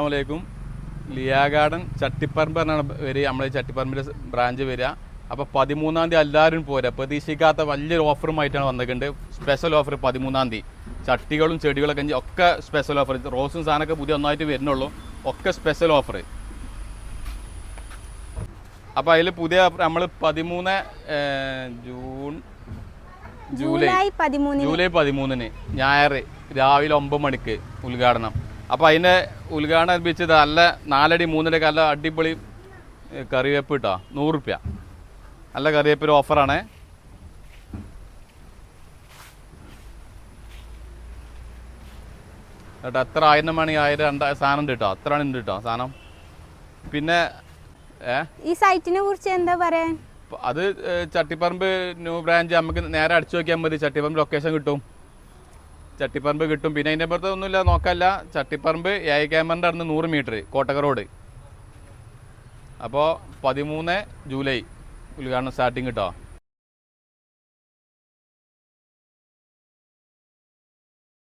അസ്സാമലൈക്കും ലിയാ ഗാർഡൻ ചട്ടിപ്പറമ്പ് എന്നാണ് വരിക നമ്മളെ ചട്ടിപ്പറമ്പിന്റെ ബ്രാഞ്ച് വരിക. അപ്പോൾ പതിമൂന്നാം തീയതി എല്ലാവരും പോരാ. പ്രതീക്ഷിക്കാത്ത വലിയൊരു ഓഫറുമായിട്ടാണ് വന്നിട്ടുണ്ട് സ്പെഷ്യൽ ഓഫർ പതിമൂന്നാം തീയതി. ചട്ടികളും ചെടികളൊക്കെ ഒക്കെ സ്പെഷ്യൽ ഓഫർ റോസും സാധനമൊക്കെ പുതിയ ഒന്നായിട്ട് വരുന്നുള്ളൂ. ഒക്കെ സ്പെഷ്യൽ ഓഫർ അപ്പോൾ അതിൽ പുതിയ നമ്മൾ പതിമൂന്ന് ജൂൺ ജൂലൈ. ജൂലൈ പതിമൂന്നിന്. ഞായർ രാവിലെ ഒമ്പത് മണിക്ക് ഉദ്ഘാടനം. അപ്പോൾ അതിന്റെ ഉദ്ഘാടനം അർപ്പിച്ചത് നല്ല നാലടി മൂന്നര നല്ല അടിപൊളി കറിവേപ്പ് കിട്ടോ നൂറ് റുപ്യ നല്ല കറിവേപ്പിന് ഓഫറാണ്. കേട്ടോ എത്ര ആയിരം മണി ആയിരം രണ്ട സാധനം ഉണ്ട് കേട്ടോ. അത്ര ഉണ്ട് കേട്ടോ സാധനം? പിന്നെ ഈ സൈറ്റിനെ കുറിച്ച് എന്താ പറയാൻ? അത് ചട്ടിപ്പറമ്പ് ന്യൂ ബ്രാഞ്ച്. നമുക്ക് നേരെ അടിച്ചു നോക്കിയാൽ മതി. ചട്ടിപ്പറമ്പ് ലൊക്കേഷൻ കിട്ടും. ചട്ടിപ്പറമ്പ് കിട്ടും. പിന്നെ അതിന്റെ അപ്പുറത്ത് ഒന്നുമില്ല നോക്കല്ല. ചട്ടിപ്പറമ്പ് എ ഐ ക്യാമറിന്റെ അടുന്ന് നൂറ് മീറ്റർ കോട്ടക റോഡ് അപ്പോൾ പതിമൂന്ന് ജൂലൈ ഉദ്ഘാടനം സ്റ്റാർട്ടിങ് കിട്ടോ